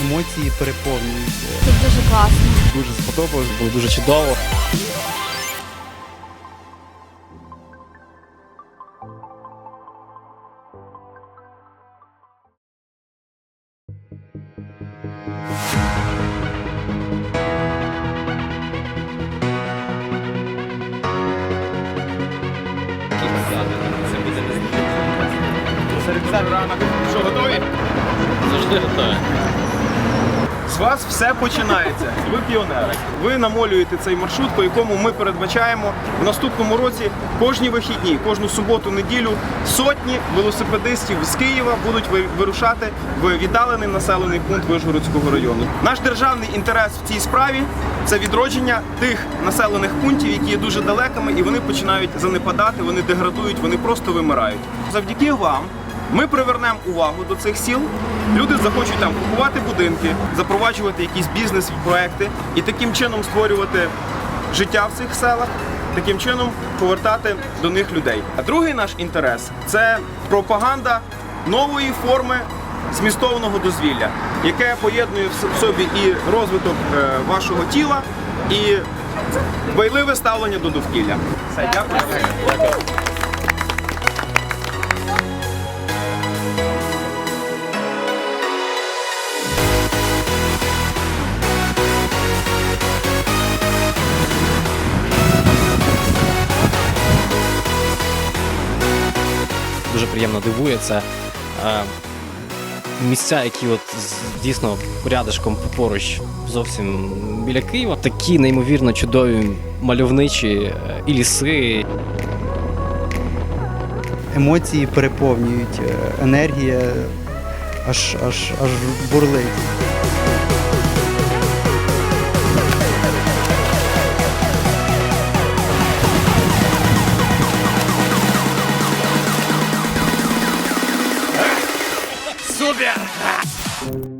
Емоції переповнюють. Це дуже класно. Дуже сподобалось, було дуже чудово. Що, готові? Завжди готові. З вас все починається. Ви піонери. Ви намолюєте цей маршрут, по якому ми передбачаємо в наступному році кожні вихідні, кожну суботу, неділю сотні велосипедистів з Києва будуть ви- вирушати в віддалений населений пункт Вишгородського району. Наш державний інтерес в цій справі це відродження тих населених пунктів, які є дуже далекими, і вони починають занепадати, вони деградують, вони просто вимирають. Завдяки вам. Ми привернемо увагу до цих сіл. Люди захочуть там купувати будинки, запроваджувати якісь бізнес-проекти і таким чином створювати життя в цих селах, таким чином повертати до них людей. А другий наш інтерес це пропаганда нової форми змістовного дозвілля, яке поєднує в собі і розвиток е, вашого тіла, і дбайливе ставлення до довкілля. Все, дякую. Приємно дивує це. е, Місця, які от дійсно рядишком поруч зовсім біля Києва, такі неймовірно чудові мальовничі е, і ліси, Емоції переповнюють, е, енергія аж, аж, аж бурлить. Тільки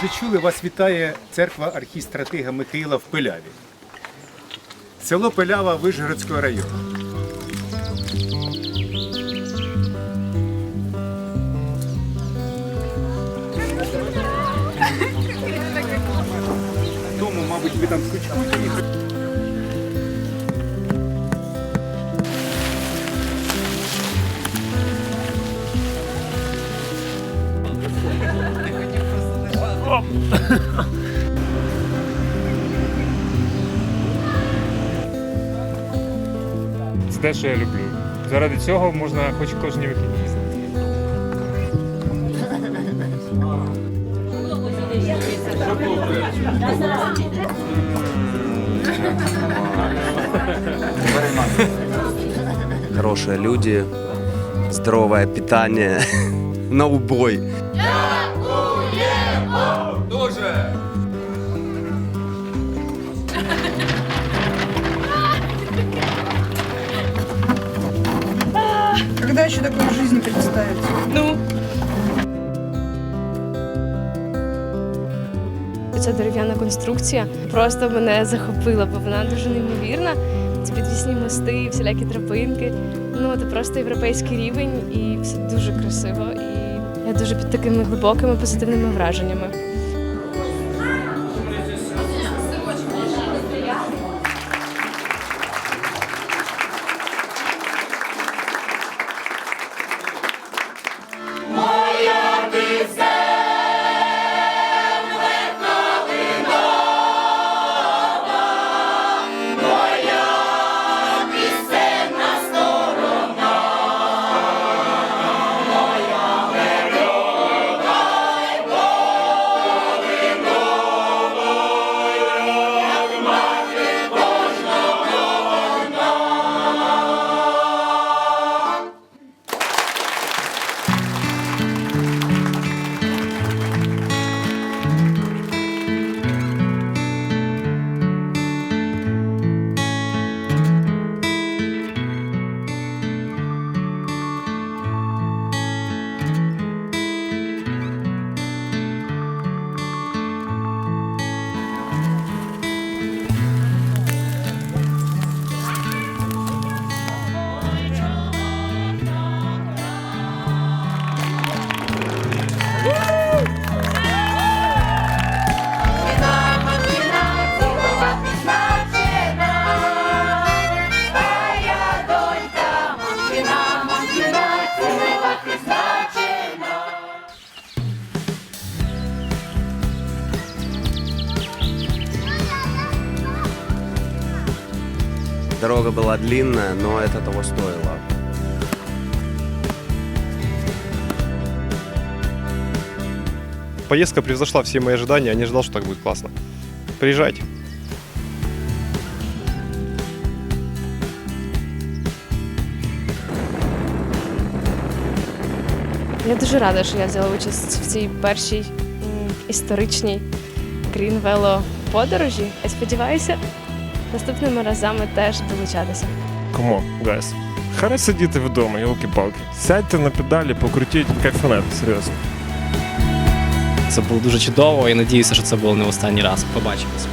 що чули, вас вітає церква архістратига Михаїла в Пиляві. Село Пилява Вижгородського району. Тому, мабуть, ви там скучкуєте. Те, що я люблю. Заради цього можна хоч кожні вихідні хорошие люди, здоровое питание, на убой. Когда еще такое в жизни представится? Ця дерев'яна конструкція просто мене захопила, бо вона дуже неймовірна. Це підвісні мости, всілякі тропинки. Ну це просто європейський рівень, і все дуже красиво. І я дуже під такими глибокими позитивними враженнями. Дорога была длинная, но это того стоило. Поездка превзошла все мои ожидания, я не ожидал, что так будет классно. Приезжайте. Я дуже рада, що я взяла участь в цій першій м, історичній Грінвело подорожі. Я сподіваюся, наступними разами теж долучатися. Кому, гайс? Хай сидіти вдома, йолки-палки. Сядьте на педалі, покрутіть, кайфанет, серйозно. Це було дуже чудово і надіюся, що це було не в останній раз. Побачимось.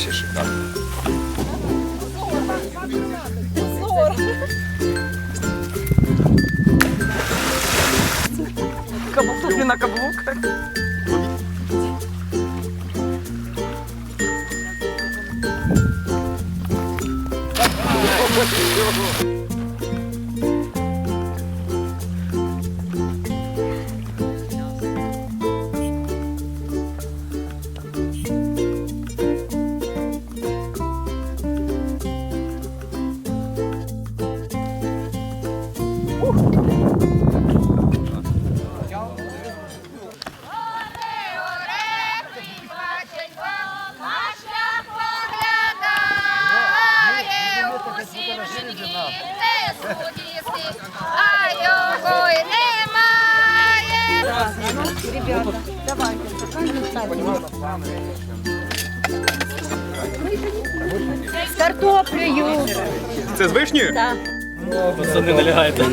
вообще шикарно. Каблук туфли на каблук. З картоплею. Це з вишнею? Пацани, налягайте.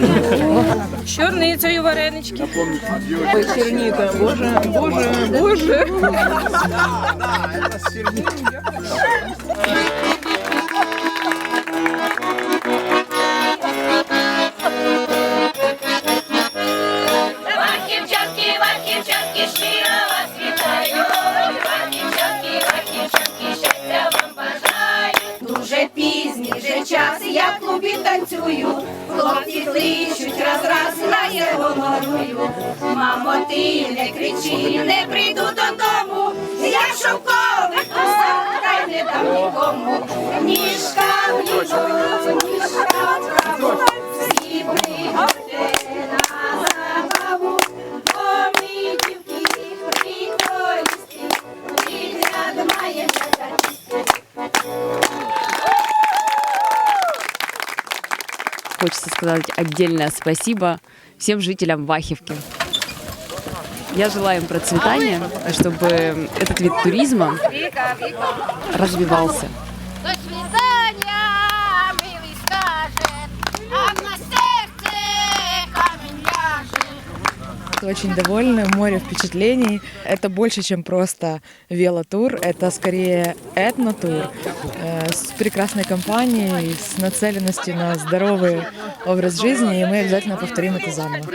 З чорницею варенички. Ой, черника, боже, боже, боже. отдельное спасибо всем жителям Вахивки. Я желаю им процветания, чтобы этот вид туризма развивался. Очень довольны, море впечатлений. Это больше, чем просто велотур, это скорее этнотур э, с прекрасной компанией, с нацеленностью на здоровый образ жизни, и мы обязательно повторим это заново.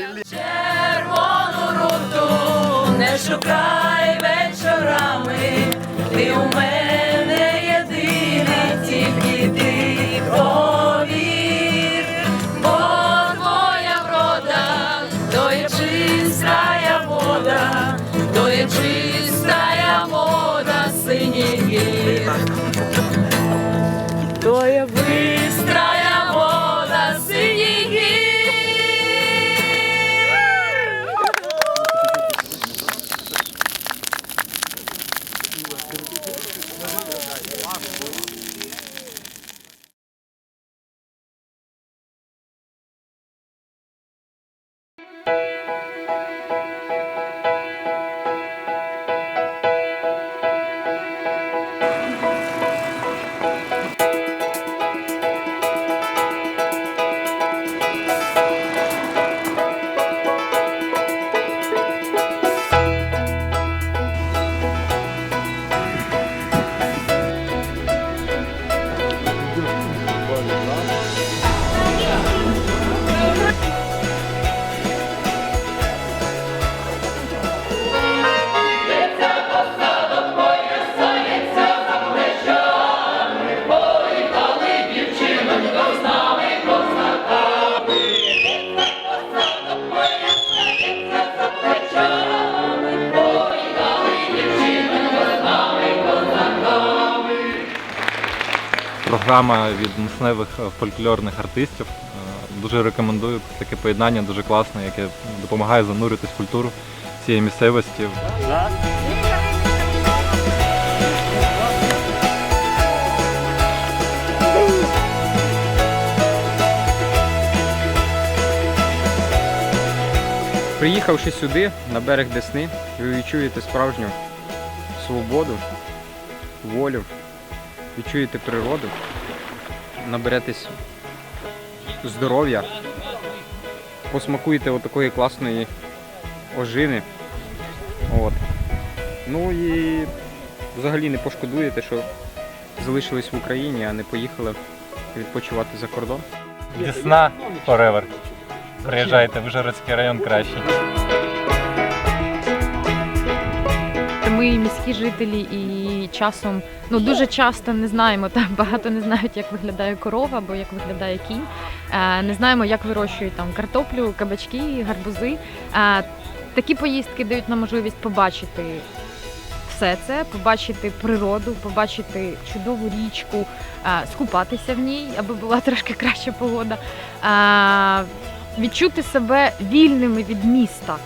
Програма від місцевих е, фольклорних артистів. Е, Дуже рекомендую таке поєднання, дуже класне, яке допомагає зануритись в культуру цієї місцевості. Приїхавши сюди, на берег Десни, ви відчуєте справжню свободу, волю, відчуєте природу, наберетесь здоров'я, посмакуєте отакої класної ожини. От. Ну і взагалі не пошкодуєте, що залишились в Україні, а не поїхали відпочивати за кордон. Десна Forever. Приїжджайте, Вижгородський район кращий. Ми міські жителі і часом ну дуже часто не знаємо, там багато не знають, як виглядає корова або як виглядає кінь. Е, Не знаємо, як вирощують там картоплю, кабачки, гарбузи. Е, Такі поїздки дають нам можливість побачити все це, побачити природу, побачити чудову річку, е, скупатися в ній, аби була трошки краща погода, відчути себе вільними від міста.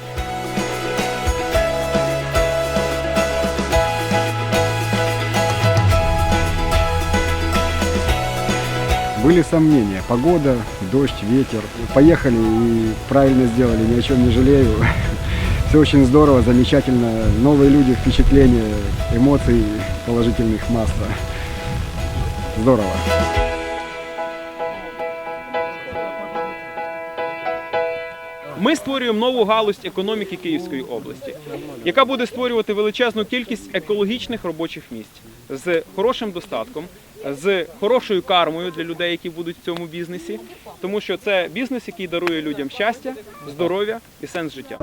Были сомнения. Погода, дождь, ветер. Поехали и правильно сделали, ни о чем не жалею. Все очень здорово, замечательно. Новые люди, впечатления, эмоций положительных масса. Здорово. Ми створюємо нову галузь економіки Київської області, яка буде створювати величезну кількість екологічних робочих місць з хорошим достатком, з хорошою кармою для людей, які будуть в цьому бізнесі, тому що це бізнес, який дарує людям щастя, здоров'я і сенс життя.